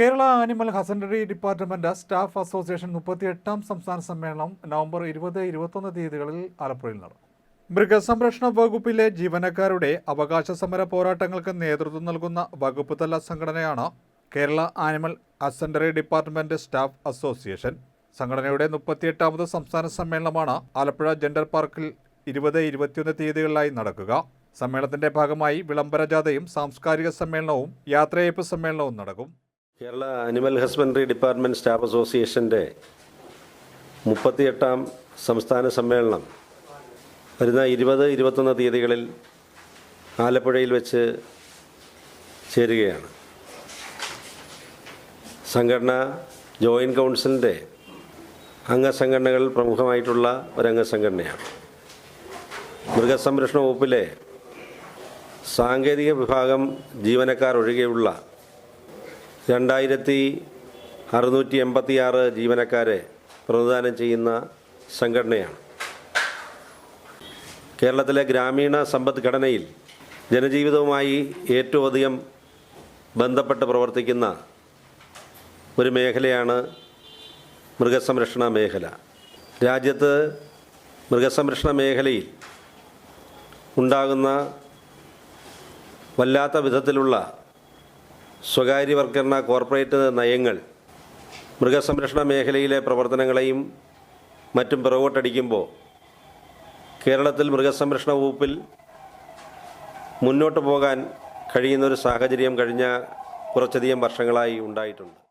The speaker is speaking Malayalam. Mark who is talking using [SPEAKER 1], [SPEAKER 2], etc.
[SPEAKER 1] Kerala animal husbandry department staff association മുപ്പത്തിയെട്ടാം സംസ്ഥാന സമ്മേളനം നവംബർ ഇരുപത് ഇരുപത്തൊന്ന് തീയതികളിൽ ആലപ്പുഴയിൽ നടക്കും മൃഗസംരക്ഷണ വകുപ്പിലെ ജീവനക്കാരുടെ അവകാശ സമര പോരാട്ടങ്ങൾക്ക് നേതൃത്വം നൽകുന്ന വകുപ്പ് തല സംഘടനയാണ് Kerala animal husbandry department staff association. സംഘടനയുടെ മുപ്പത്തിയെട്ടാമത് സംസ്ഥാന സമ്മേളനമാണ് ആലപ്പുഴ ജെൻഡർ പാർക്കിൽ ഇരുപത് ഇരുപത്തിയൊന്ന് തീയതികളിലായി നടക്കുക. സമ്മേളനത്തിന്റെ ഭാഗമായി വിളംബര ജാഥയും സാംസ്കാരിക സമ്മേളനവും യാത്രയയപ്പ് സമ്മേളനവും നടക്കും.
[SPEAKER 2] Kerala animal husbandry department staff അസോസിയേഷന്റെ മുപ്പത്തിയെട്ടാം സംസ്ഥാന സമ്മേളനം വരുന്ന ഇരുപത് ഇരുപത്തൊന്ന് തീയതികളിൽ ആലപ്പുഴയിൽ വെച്ച് ചേരുകയാണ്. സംഘടന ജോയിന്റ് കൗൺസിലിന്റെ അംഗസംഘടനകൾ പ്രമുഖമായിട്ടുള്ള ഒരംഗസംഘടനയാണ് മൃഗസംരക്ഷണ വകുപ്പിലെ സാങ്കേതിക വിഭാഗം ജീവനക്കാർ ഒഴികെയുള്ള രണ്ടായിരത്തി അറുന്നൂറ്റി എൺപത്തിയാറ് ജീവനക്കാരെ പ്രതിദാനം ചെയ്യുന്ന സംഘടനയാണ്. കേരളത്തിലെ ഗ്രാമീണ സമ്പദ്ഘടനയിൽ ജനജീവിതവുമായി ഏറ്റവും അധികം ബന്ധപ്പെട്ട് പ്രവർത്തിക്കുന്ന ഒരു മേഖലയാണ് മൃഗസംരക്ഷണ മേഖല. രാജ്യത്ത് മൃഗസംരക്ഷണ മേഖലയിൽ ഉണ്ടാകുന്ന വല്ലാത്ത വിധത്തിലുള്ള സ്വകാര്യവൽക്കരണ കോർപ്പറേറ്റ് നയങ്ങൾ മൃഗസംരക്ഷണ മേഖലയിലെ പ്രവർത്തനങ്ങളെയും മറ്റും പിറകോട്ടടിക്കുമ്പോൾ കേരളത്തിൽ മൃഗസംരക്ഷണ വകുപ്പിൽ മുന്നോട്ട് പോകാൻ കഴിയുന്നൊരു സാഹചര്യം കഴിഞ്ഞ കുറച്ചധികം വർഷങ്ങളായി ഉണ്ടായിട്ടുണ്ട്.